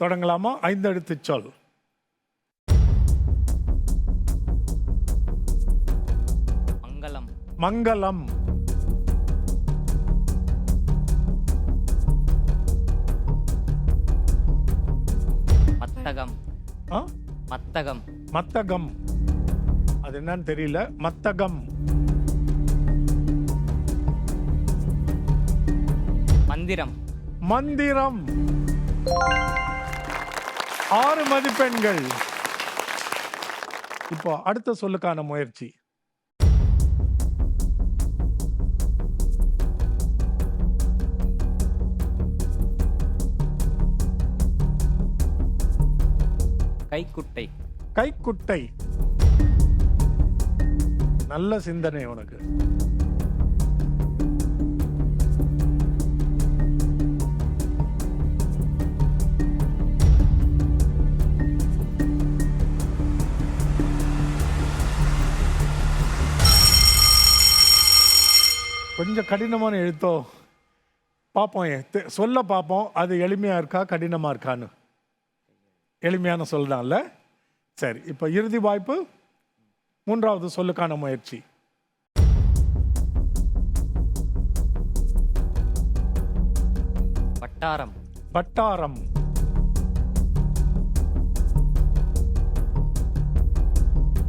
தொடங்கலாமா? ஐந்து எழுத்து சொல். மங்களம். மங்களம். மத்தகம். ஆ? மத்தகம். மத்தகம். அது என்னன்னு தெரியல. மத்தகம். மந்திரம். மந்திரம். ஆறு மதிப்பெண்கள். இப்போ அடுத்த சொல்லுக்கான முயற்சி. கைக்குட்டை. கைக்குட்டை. நல்ல சிந்தனை உனக்கு. கொஞ்சம் கடினமான எழுத்தோ? பார்ப்போம் சொல்ல பார்ப்போம் அது எளிமையா இருக்கா கடினமா இருக்கான்னு. எளிமையான சொல் தான்ல சரி இப்போ இறுதி வாய்ப்பு மூன்றாவது சொல்லுக்கான முயற்சி. வட்டாரம். வட்டாரம்.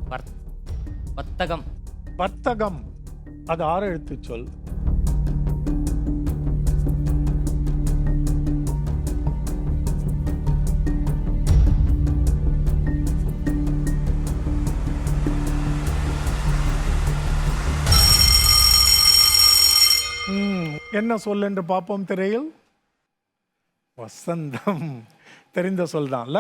வர்- வர்த்தகம். வர்த்தகம். அது ஆறு எழுத்து சொல். என்ன சொல் என்று பார்ப்போம் திரையில்? வசந்தம். தெரிந்த சொல் தான்ல